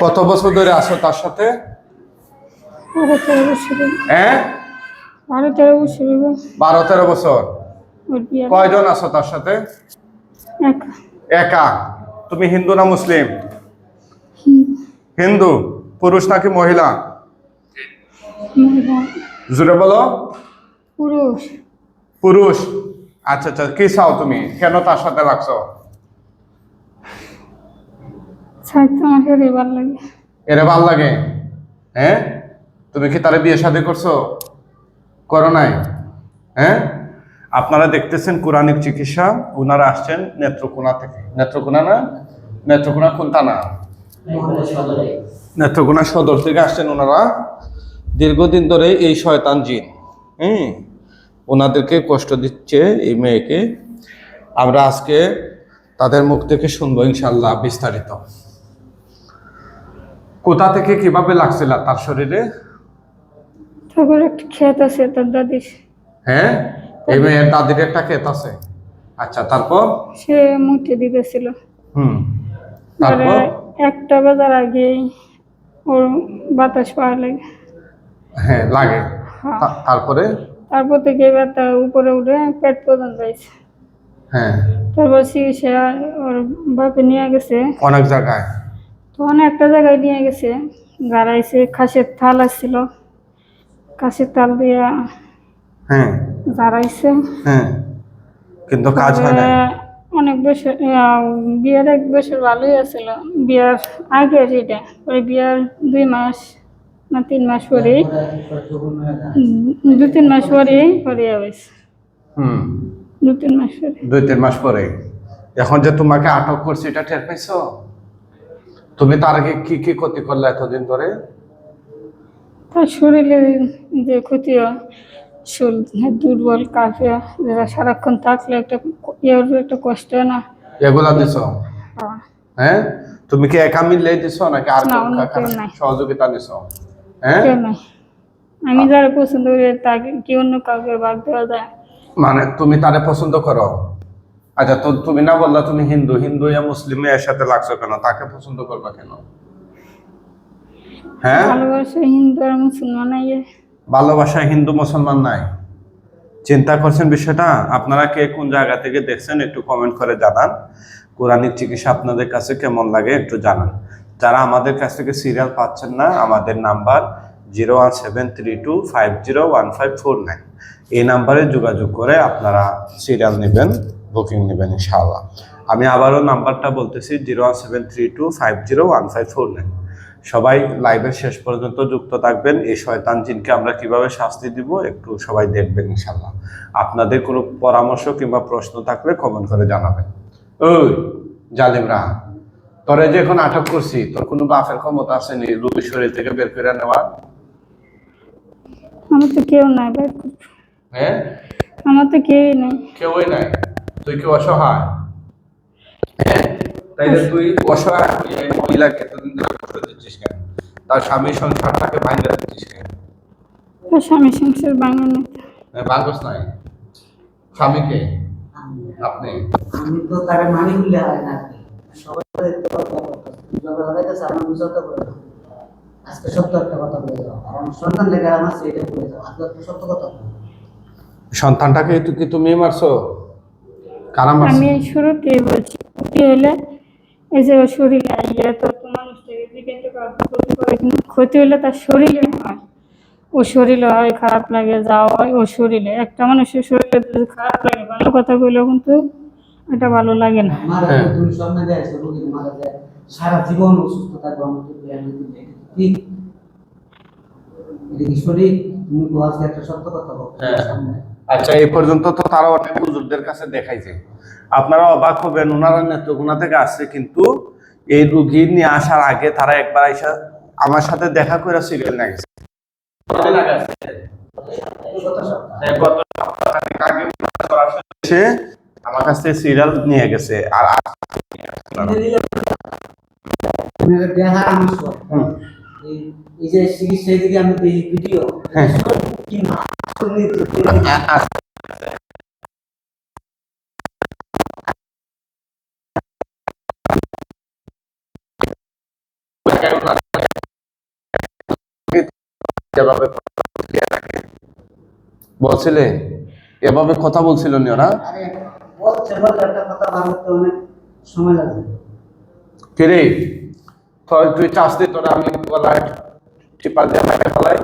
কত বছর ধরে আছো তার সাথে? বারো তেরো বছর। হ্যাঁ? বারো তেরো বছর কয়জন আছো তার সাথে? একা। তুমি হিন্দু না মুসলিম? হিন্দু। পুরুষ নাকি মহিলা? মহিলা। জুড়ে বলো। পুরুষ। পুরুষ। আচ্ছা আচ্ছা কি চাও তুমি? কেন তার সাথে লাগছো? লাগে। এরে ভালো লাগে। হ্যাঁ? তুমি কি বিয়ে শাদী করছ? করো নাই। হ্যাঁ? আপনারা দেখতেছেন কোরআনিক চিকিৎসা। ওনারা আসছেন নেত্রকোনা থেকে। নেত্রকোনা না? নেত্রকোনা কোনটা না নেত্রকোনা সদর থেকে আসছেন ওনারা দীর্ঘদিন ধরে এই শয়তান জিন। হুম? ওনাদেরকে কষ্ট দিচ্ছে এই মেয়েকে। আমরা আজকে তাদের মুখ থেকে শুনব ইনশাল্লাহ বিস্তারিত। কোথা থেকে কীভাবে লাগছিল তার শরীরে? তারপর একটা ক্ষেত আছে তার দাদির। হ্যাঁ? এই মেয়ের দাদির একটা ক্ষেত আছে। আচ্ছা তারপর? সে মুটে দিতেছিল। হুম। পরে তারপর? একটা বাজার আগেই ওর বাতাস পাওয়া লাগে। হ্যাঁ লাগে। হ্যাঁ। তারপরে? তারপর থেকে এবার তার উপরে উঠে পেট পর্যন্ত যাইছে। হ্যাঁ। তারপর চিকিৎসা ওর বাপে নিয়ে গেছে। অনেক জায়গায়? তখন একটা জায়গায় নিয়ে গেছে। গাড়াইছে খাসের থাল আসছিল। খাসের থাল দিয়ে হ্যাঁ। দাঁড়াইছে হ্যাঁ। কিন্তু কাজ হয় না অনেক বছর বিয়ের এক বছর ভালোই আছিল। বিয়ার আগে সেটা ওই বিয়ার দুই মাস না তিন মাস পরেই দু তিন মাস পরেই পরে হয়েছে। হুম। দু তিন মাস পরে। দুই তিন মাস পরে এখন যে তোমাকে আটক করছে এটা টের পাইছো? তুমি তার আগে কি কি ক্ষতি করলে এতদিন ধরে? তার শরীরে যে ক্ষতি শরীর দুর্বল যারা সারাক্ষণ থাকলে একটা ইয়ের একটা কষ্ট না। এগুলা দিছ? হ্যাঁ। হ্যাঁ? তুমি কি একা মিললেই দিছ নাকি আর সহযোগিতা নিছ? হ্যাঁ? আমি যারা পছন্দ করি তাকে কি অন্য কাউকে ভাগ দেওয়া যায়? মানে তুমি তারে পছন্দ করো? আচ্ছা তো তুমি না বললা তুমি হিন্দু হিন্দু ইয়া মুসলিম এর সাথে লাগছো কেন? তাকে পছন্দ করবা কেন? হ্যাঁ? ভালোবাসা হিন্দু আর মুসলমান ভালোবাসা হিন্দু মুসলমান নাই। চিন্তা করছেন বিষয়টা? আপনারা কে কোন জায়গা থেকে দেখছেন একটু কমেন্ট করে জানান। কোরআনিক চিকিৎসা আপনাদের কাছে কেমন লাগে একটু জানান। যারা আমাদের কাছ থেকে সিরিয়াল পাচ্ছেন না আমাদের number zero one seven three two five zero one five four nine এই নাম্বারে যোগাযোগ করে আপনারা সিরিয়াল নেবেন। বুকিং নেবেন ইনশাআল্লাহ। আমি আবারও নাম্বারটা বলতেছি zero one seven three two five zero one five four nine. সবাই লাইভের শেষ পর্যন্ত যুক্ত থাকবেন এই শয়তান জিনকে আমরা কীভাবে শাস্তি দিব একটু সবাই দেখবেন ইনশাল্লাহ আপনাদের কোনো পরামর্শ কিংবা প্রশ্ন থাকলে কমেন্ট করে জানাবেন। ওই জালিমরা তোরে যে এখন আটক করছি তোর কোনো বাপের ক্ষমতা আসেনি রুগী শরীর থেকে বের করে নেওয়ার? আমার তো কেউ নাই ভাই। হ্যাঁ? আমার তো কেউই নাই। কেউই নাই? তুই কি অসহায়? হ্যাঁ? তাইলে তুই অসহায় এই মহিলাকে এতদিন ধরে কষ্ট দিচ্ছিস কেন? তার স্বামী সংসারটাকে ভাঙে দিচ্ছিস কেন? তার স্বামী সংসার বাঙাল নেই নাই। স্বামীকে? আপনি? আমি তো তাকে মানি হয় না সবাই বুঝতে। আজকে সত্য একটা কথা বলে আর সন্তান লেগে আমার সেটা বলে যাও আজকে একটা সত্য কথা সন্তানটাকে কি তুমি মারছো? কারা মারছো আমি এই শুরুতেই বলছি ক্ষতি হলে এই যে ওর শরীরে ইয়ে তো মানুষটাকে ক্ষতি কিন্তু ক্ষতি হলে তার শরীরে হয় ও শরীরে হয় খারাপ লাগে যা হয় ও শরীরে একটা মানুষের শরীরে খারাপ লাগে ভালো কথা বললেও কিন্তু এটা ভালো লাগে না হ্যাঁ। সারা জীবন অসুস্থ থাকবে আমার তো জ্ঞান দিতে নেই। এটা কি ঠিক এটা কি সঠিক তুমি আজকে একটা সত্য কথা বলো হ্যাঁ। সামনে। আচ্ছা এই পর্যন্ত তো তারা অনেক হুজুরদের কাছে দেখাইছে আপনারা অবাক হবেন ওনারা নেত্রকোনা থেকে আসছে কিন্তু এই রুগী নিয়ে আসার আগে তারা একবার আইসা আমার সাথে দেখা করে সিরিয়াল নিয়ে গেছে। হ্যাঁ, আমার কাছ থেকে সিরিয়াল নিয়ে গেছে আর। হুম। এই- এই যে চিকিৎসা দিকে আমি এই ভিডিও হ্যাঁ। না বলছিলে? এভাবে কথা বলছিল নি ওরা? তোর তুই চাষতে তোরা আমি গলায় টিপা দিয়ে ফেলাই।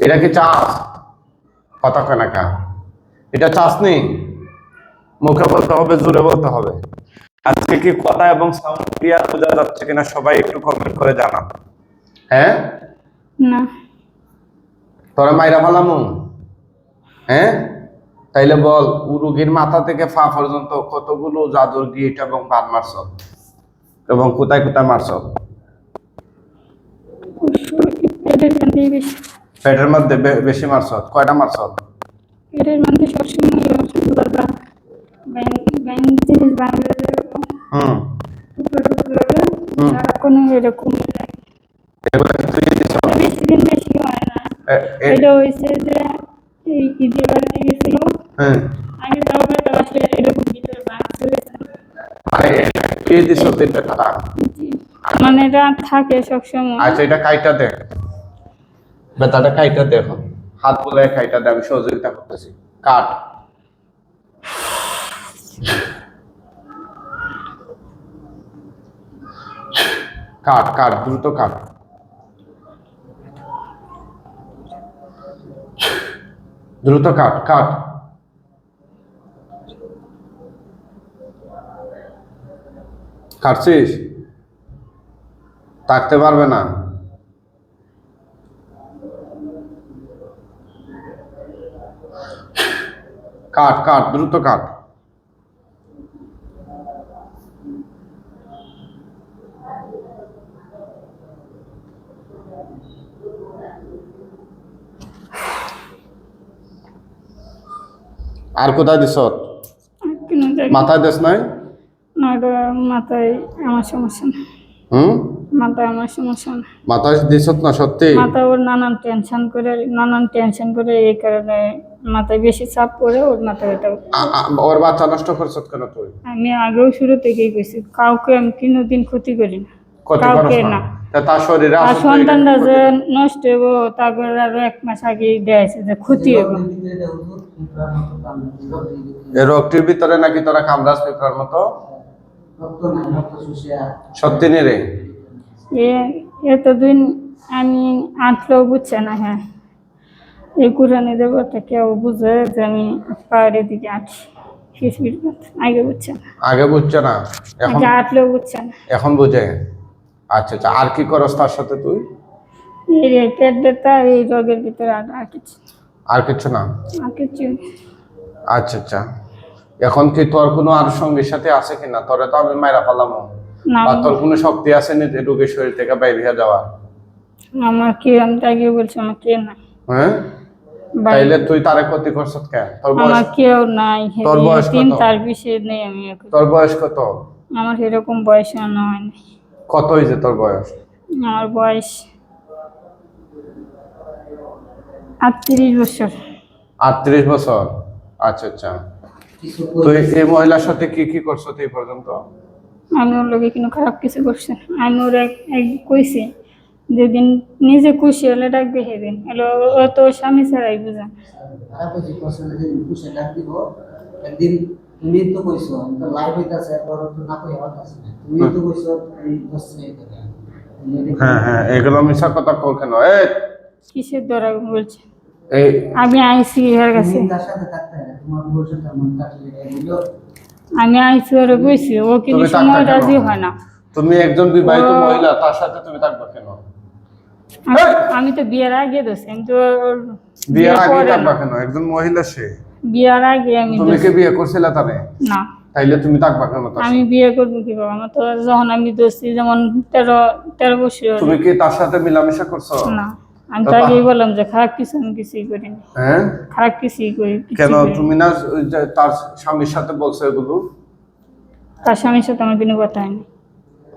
এটা কি চাষ? কথা কয় এটা চাষ নেই? মুখে বলতে হবে জোরে বলতে হবে। আজকে কি কথা এবং সাউন্ড ক্লিয়ার বোঝা যাচ্ছে কিনা সবাই একটু কমেন্ট করে জানান হ্যাঁ? না। তোরা মাইরা ফেলামু হ্যাঁ? তাইলে বল ও রুগীর মাথা থেকে ফা পর্যন্ত কতগুলো জাদুর গিট এবং বাদ মারছ? এবং কোথায় কোথায় মারছ? পেটের মধ্যে বেশি মারছ? কয়টা মারছ? পেটের মধ্যে সবসময় জিনিস বাংলা হুম। টুকরো টুকরো করে হুম। সারাক্ষণ এরকম লাগে। এগুলো কি তুই দিছ? বেশি দিন বেশি হয় না। এ- এ- এটা হয়েছে যে এই ঈদের বাড়িতে গেছিল। তাও একটা আসলে এরকম ভিতরে বাঁধতে হয়েছে মানে তিনটা মানে এটা থাকে সবসময়। আচ্ছা এটা কাইটা দে বেতাটা কাইটা দে এখন। হাত বলে কাইটা দে, আমি সহযোগিতা করতেছি। কাট। কাট কাট, দ্রুত কাট। দ্রুত কাট কাট। কাটছিস? থাকতে পারবে না। কাট কাট দ্রুত কাট আর কোথায় দিস? মাথায় দেশ নাই? মাথায় আমার সমস্যা না হুম? মাথায় আমার সমস্যা না। সত্যি? মাথা ওর নানান টেনশন করে নানান টেনশন করে এই কারণে মাথায় বেশি চাপ পড়ে ওর মাথায় এটা ওর বাচ্চা নষ্ট করছ কেন তুই? আমি আগেও শুরু থেকেই কইছি কাউকে আমি কোনোদিন ক্ষতি করি না। কাউকে না। তার শরীরে আর সন্তানটা যে নষ্ট হব তারপরে আরও এক মাস আগে যে ক্ষতি রোগটির ভিতরে নাকি তোরা কামরাজ পেপার মতো? রে এতদিন আমি আঁটলেও বুঝছে না হ্যাঁ। এই কুরানি দেবতা কেউ বুঝে যে আমি পাহাড়ের দিকে আঁটি আগে বুঝছে না। আগে বুঝছে না? এখন? আঁটলেও বুঝছে না। এখন বুঝে? আচ্ছা আচ্ছা। আর কি করস তার সাথে তুই? এই রে পেট ব্যথা এই রোগের ভিতরে আর আর কিছু আর কিছু না? আর কিছু আচ্ছা আচ্ছা। এখন কি তোর কোনো আর সঙ্গীর সাথে আছে কিনা? তোরে তো আমি মাইরা ফেলাম। না। বা তোর কোনো শক্তি আছে নি যে রোগীর শরীর থেকে বাইরে হয়ে যাওয়া আমার কে আমি তো আগে বলছি আমার কে নাই। হ্যাঁ? তাইলে তুই তারে ক্ষতি করছ কেন তোর বয়স আমার কেউ নাই। তোর বয়স কত? তিন তার বেশি নেই আমি তোর বয়স কত? আমার এরকম বয়স নয় নাই। কত হয়েছে তোর বয়স? আমার বয়স আটত্রিশ বছর। আটত্রিশ বছর? আচ্ছা আচ্ছা। তুই এই মহিলার সাথে কি কি করছ তুই পর্যন্ত? আমি ওর লোকে কোনো খারাপ কিছু করছে। আমি ওর এক এক কইছি যেদিন নিজে খুশি হলে ডাকবে সেদিন। এলো ও তো স্বামী ছাড়াই বুঝা। একদিন তুমি তো কইছো তো লাইভ হইতাছে একবার তো না কই হওয়া তুমি তো কইছো এই বসছে হ্যাঁ হ্যাঁ এগুলো মিশা কথা কেন? এই! কিসের দ্বারা বলছে? এই আমি আইসি এর কাছে আমি আইসি ওরে কইছি ও কিন্তু সময় রাজি হয় না। তুমি একজন বিবাহিত মহিলা তার সাথে তুমি থাকবে কেন? আমি- তো বিয়ের আগে দোষ আমি তো বিয়ের আগে থাকবা কেন? একজন মহিলা সে। বিয়ের আগে আমি তুমি কি বিয়ে করছিলে তারে না। তাইলে তুমি থাকবা কেন তার আমি বিয়ে করব কি বাবা? আমার তো যখন আমি দোষী যেমন তেরো তেরো বছর। তুমি কি তার সাথে মিলামেশা করছ? না। আমি তো আগেই বললাম যে খারাপ কিছু আমি কিছুই করিনি। হ্যাঁ? খারাপ কিছুই করি কেন? তুমি না তার স্বামীর সাথে বলছো এগুলো? তার স্বামীর সাথে আমার কোনো কথা হয়নি।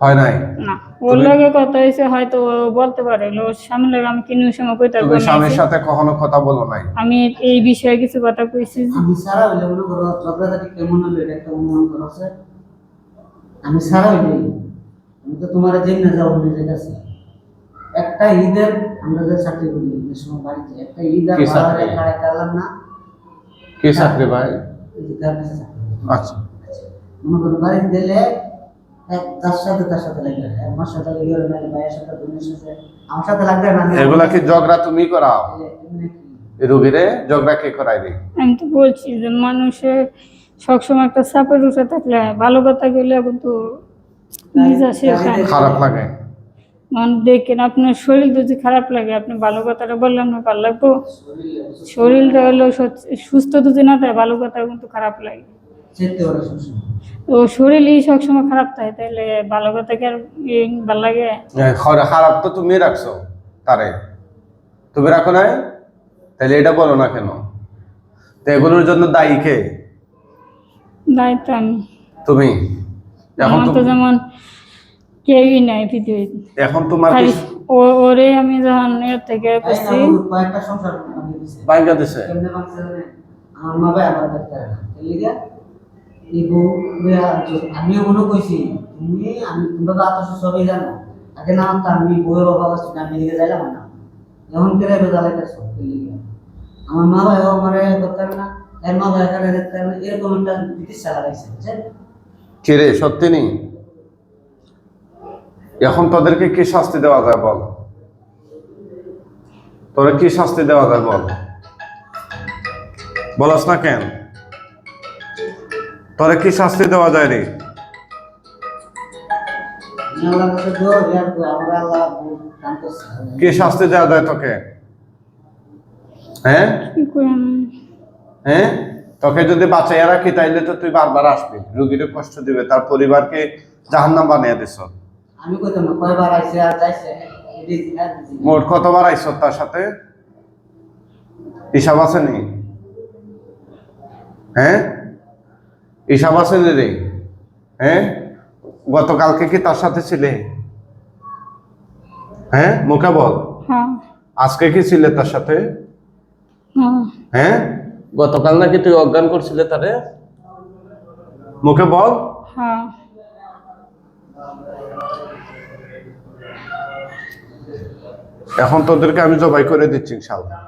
হয় নাই? না। ওর লগে কথা হয়েছে হয়তো বলতে পারে। ওর স্বামীর লগে আমি কিনে সময় কইতে তুমি স্বামীর সাথে কখনো কথা বলো নাই? আমি এই বিষয়ে কিছু কথা কইছি আমি সারা হইলে মনে করো ঝগড়াঝাটি কেমন হলো এটা একটা অনুমান করা আছে আমি সারা হইলে আমি তো তোমার যেমনি যাও নিয়ে যেতেছি একটা ঈদের আমরা যে চাকরি করি ঈদের সময় বাড়িতে একটা ঈদ আর কি বাজারে চাকরি? কাড়াইতে না। কে চাকরি ভাই? আচ্ছা। মনে করো বাড়িতে দিলে এক তার সাথে তার সাথে লাগবে আমার সাথে লেগে গেলে নাহলে ভাইয়ের সাথে বোনের সাথে আমার সাথে লাগবে না এগুলা কি ঝগড়া তুমি করাও? রুগীরে ঝগড়া কে করাই দিই আমি তো বলছি যে মানুষের সবসময় একটা চাপের উঠে থাকলে ভালো কথা গেলে কিন্তু নিজে খারাপ লাগে। দেখেন আপনার শরীর যদি খারাপ লাগে আপনি ভালো কথাটা বললে না ভালো লাগবো? শরীরটা হলো সুস্থ যদি না থাকে ভালো কথা কিন্তু খারাপ লাগে। তো শরীরই সবসময় খারাপ থাকে তাহলে ভালো কথা কি আর ই ভালো লাগে? খারাপ তো তুমি রাখছো তারে। তুমি রাখো না তাহলে এটা বলো না কেন? তো এগুলোর জন্য দায়ী কে? দায়িত্ব আমি। তুমি। এখন তো যেমন কেউই নাই পৃথিবীতে। এখন তোমার ওরে আমি যখন এর থেকে আমিও মনে কইছি তুমি আমি তোমরা তো আত্মস সবই জানো। আগে না তো আমি অভাব আছে আমি যাইলাম না। এখন কেড়ে লিগা? আমার মা ভাইও আমার করতে পারে না। এর মা ভাই এরকম একটা কে রে সত্যি নেই এখন তোদেরকে কি শাস্তি দেওয়া যায় বল? তোরা কি শাস্তি দেওয়া যায় বল? বলস না কেন? তোরা কি শাস্তি দেওয়া যায় রে? কি শাস্তি দেওয়া যায় তোকে? হ্যাঁ? কি করে আমি হ্যাঁ? তোকে যদি বাঁচাইয়া রাখি তাইলে তো তুই বারবার আসবি। রুগীরে কষ্ট দিবে তার পরিবারকে জাহান্নাম বানিয়ে দিস। আমি কইতাম কয়বার আইছে আর যাইছে আর দিছি। মোট কতবার আইস তার সাথে? হিসাব আছে নি? হ্যাঁ? হিসাব আছে নি রে? হ্যাঁ? গতকালকে কি তার সাথে ছিলে? হ্যাঁ? মুখে বল। হ্যাঁ। আজকে কি ছিলে তার সাথে? হ্যাঁ। হ্যাঁ? গতকাল নাকি তুই অজ্ঞান করছিলে তারে? মুখে বল। হ্যাঁ। এখন তোদেরকে আমি জবাই করে দিচ্ছি ইনশাল্লাহ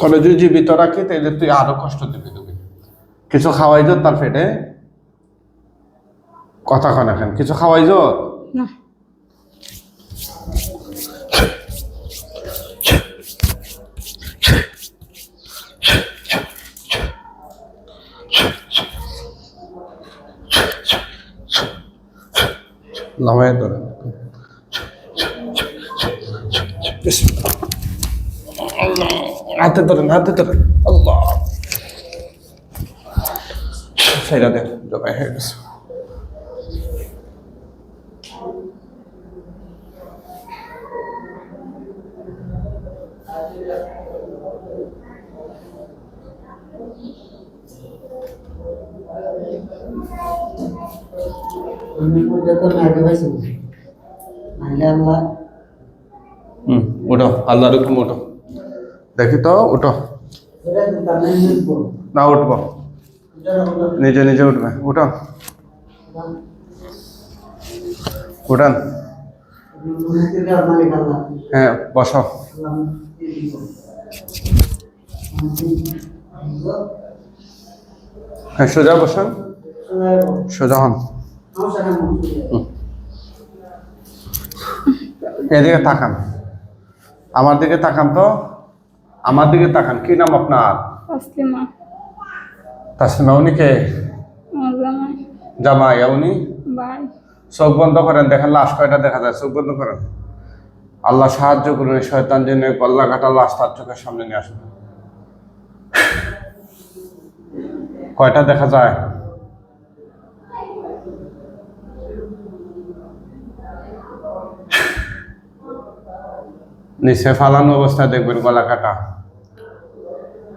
কলেজে জীবিত রাখি তাহলে তুই আরও কষ্ট দিবি তুমি। কিছু খাওয়াই যো তার পেটে? কথা কন এখন, কিছু খাওয়াই যো না। নামায় ধরে হাতে ধরেন হাতে ধরেন আল্লাহ সেটা দেন জবাই হয়ে গেছে আমি পর্যন্ত আমি আগে পাইছি নাহলে আল্লাহ হুম আল্লাহর হুকুম দেখি তো না উঠবো। নিজে নিজে উঠবে উঠান। হ্যাঁ বসো আল্লাহ মুক্তি দিব হ্যাঁ সোজা বসুন সোজা হন হুম। এদিকে তাকান। আমার দিকে তাকান তো। আমার দিকে তাকান। কি নাম আপনার? তসলিমা। তাসলিমা উনি কে? জামাই। উনি? চোখ বন্ধ করেন দেখেন লাশ কয়টা দেখা যায়। চোখ বন্ধ করেন। আল্লাহ সাহায্য করুন শয়তান জন্য গল্লা কাটা লাশ তার চোখের সামনে নিয়ে আসুন। কয়টা দেখা যায়? নিচে ফালানো অবস্থায় দেখবেন গলা কাটা।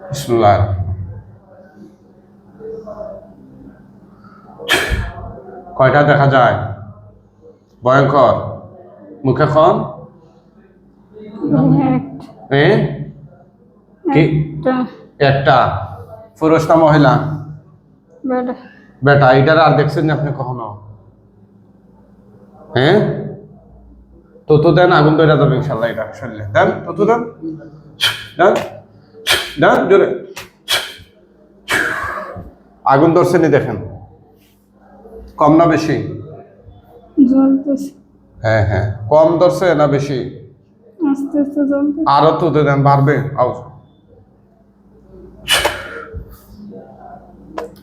বিসমিল্লাহ। কয়টা দেখা যায়? ভয়ঙ্কর। মুখে খন একটা এ? কি? একটা। একটা। পুরুষ না মহিলা? বেটা। এটার আর দেখছেন আপনি কখনো? হ্যাঁ? ততু দেন আগুন ধরে যাবে ইনশাল্লাহ এটা শুনলে দেন ততু দেন। দেন। দেন জোরে। আগুন ধরছে নি দেখেন। কম না বেশি? হ্যাঁ হ্যাঁ। কম ধরছে না বেশি? আরও তুতে দেন বাড়বে। আউজ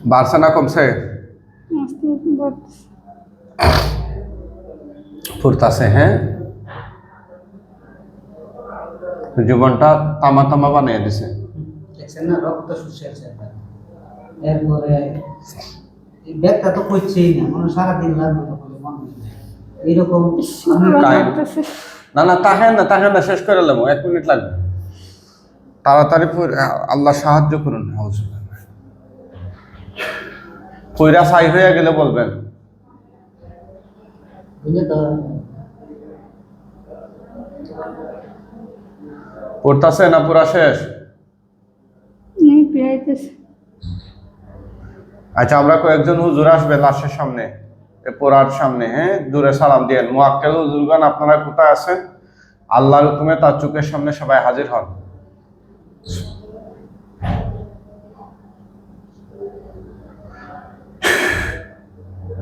বাড়ছে না কমছে? ফুরতাছে হ্যাঁ? জীবনটা তামা তামা বানিয়ে দিছে। দেখছেন না রক্ত শুষে আছে এরপরে এই তো করছেই না মানে সারাদিন লাগবে। এইরকম না না তাহেন না তাহেন না শেষ করে নেব এক মিনিট লাগবে। তাড়াতাড়ি আল্লাহ সাহায্য করুন। কইরা সাই হয়ে গেলে বলবেন। বুঝলে তো? পড়তাছে না পুরা শেষ? আচ্ছা আমরা কয়েকজন হুজুর আসবে লাশের সামনে পোড়ার সামনে হ্যাঁ? দূরে সালাম দিয়েন মোয়াক্কেল হুজুরগান আপনারা কোথায় আছেন? আল্লাহর হুকুমে তার চোখের সামনে সবাই হাজির হন।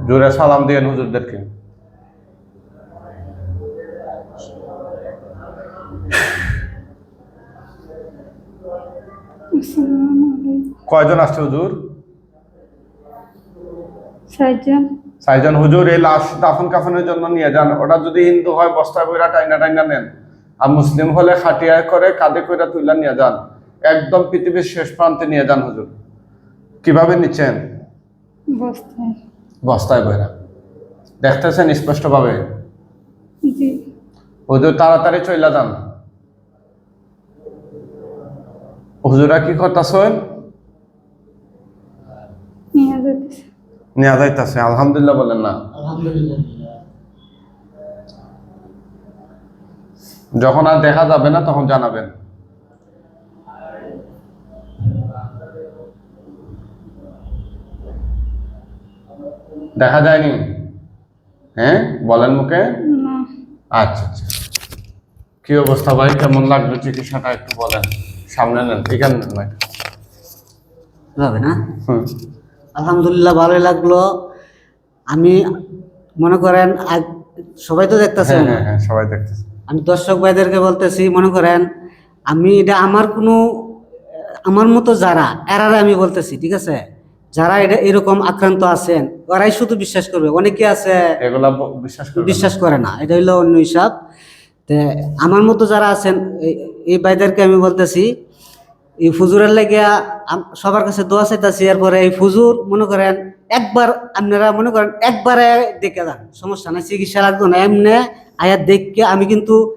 জোরে সালাম দিয়েন হুজুরদেরকে। কয়জন আসছে হুজুর? সাইজান হুজুর এই লাশ দাফন কাফনের জন্য নিয়ে যান। ওটা যদি হিন্দু হয় বস্তা কইরা টাইনা টাইনা নেন। আর মুসলিম হলে খাটিয়ায় করে কাঁধে কইরা তুইলা নিয়ে যান। একদম পৃথিবীর শেষ প্রান্তে নিয়ে যান হুজুর। কীভাবে নিচ্ছেন? বস্তায়। বইরা দেখতেছেন স্পষ্টভাবে? জি। হুজুর তাড়াতাড়ি চইলা যান। হুজুরা কি করতেছেন? নেওয়া যাইতেছে আলহামদুলিল্লাহ বলেন না। যখন আর দেখা যাবে না তখন জানাবেন। দেখা যায়নি? হ্যাঁ? বলেন মুখে। আচ্ছা আচ্ছা। কি অবস্থা ভাই? কেমন লাগল চিকিৎসাটা একটু বলেন। সামনে নেন। এখানে নেন হবে না? আলহামদুলিল্লাহ ভালোই লাগল। আমি মনে করেন সবাই তো দেখতেছেন। হ্যাঁ হ্যাঁ হ্যাঁ সবাই দেখতেছে। আমি দর্শক ভাইদেরকে বলতেছি মনে করেন আমি এটা আমার কোনো আমার মতো যারা এরারে আমি বলতেছি ঠিক আছে? যারা এটা এরকম আক্রান্ত আছেন ওরাই শুধু বিশ্বাস করবে। অনেকে আছে এগুলা বিশ্বাস বিশ্বাস করে না। এটা হইল অন্য হিসাব। আমার মতো যারা আছেন, এই- ভাইদেরকে আমি বলতেছি, এই ফুজুরের লেগে সবার কাছে দোয়া চাইতেছি, এরপরে এই ফুজুর মনে করেন, একবার আপনারা মনে করেন, একবারে দেখে যান, সমস্যা নাই, চিকিৎসা লাগবে না, এমনি আয়াত দেখকে আমি কিন্তু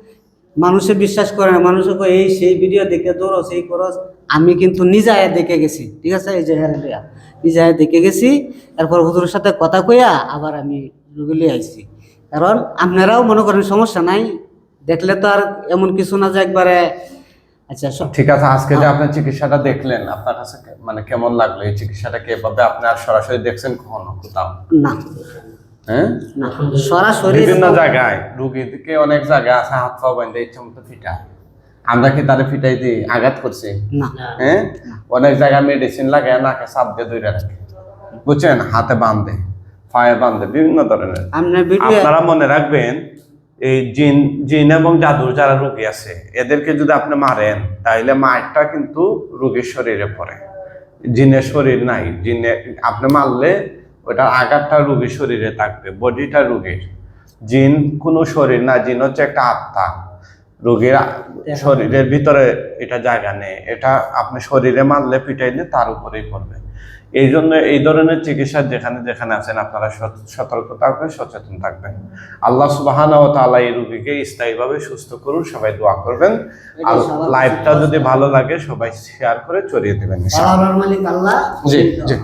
মানুষে বিশ্বাস করে না, মানুষে কয়, এই সেই ভিডিও দেখে দৌড়ো, সেই করস আমি কিন্তু নিজে আয়াত দেখে গেছি, ঠিক আছে, এই যে হ্যাঁ লিয়া নিজে আয়াত দেখে গেছি, এরপর হুজুরের সাথে কথা কইয়া আবার আমি রুগী লিয়ে আইছি। কারণ আপনারাও মনে করেন সমস্যা নাই দেখলে তো আর এমন কিছু না যে একবারে আচ্ছা ঠিক আছে আজকে যে আপনি চিকিৎসাটা দেখলেন আপনার কাছে মানে কেমন লাগল? এই চিকিৎসাটা কীভাবে আপনি আর সরাসরি দেখছেন কখনো কোথাও? না। হ্যাঁ? না। সরাসরি বিভিন্ন জায়গায় রুগীকে অনেক জায়গায় আছে হাত পা বান্ধে ইচ্ছা মতো ফিটায়। আমরা কি তারে ফিটাই দিই? আঘাত করছি? না। হ্যাঁ? অনেক জায়গায় মেডিসিন লাগে নাকে চাপ দিয়ে দূরে রাখে। বুঝছেন? হাতে বাঁধে পায়ে বাঁধে বিভিন্ন ধরনের। আপনারা মনে রাখবেন এই জিন জিন এবং জাদুর যারা রোগী আছে এদেরকে যদি আপনি মারেন তাহলে মারটা কিন্তু রোগীর শরীরে পড়ে। জিনের শরীর নাই জিনে আপনি মারলে ওটার আঘাতটা রোগীর শরীরে থাকবে বডিটা রোগীর। জিন কোনো শরীর না জিন হচ্ছে একটা আত্মা। রোগীর শরীরের ভিতরে এটা জায়গা নেই এটা আপনি শরীরে মারলে পিটাইলে তার উপরেই পড়বে। এই জন্য এই ধরনের চিকিৎসা যেখানে যেখানে আছেন আপনারা সত- সতর্ক থাকবেন সচেতন থাকবেন। আল্লাহ সুবাহান ও তালা এই রুগীকে স্থায়ীভাবে সুস্থ করুন সবাই দোয়া করবেন। আর লাইভটা যদি ভালো লাগে সবাই শেয়ার করে চড়িয়ে দেবেন জি জি।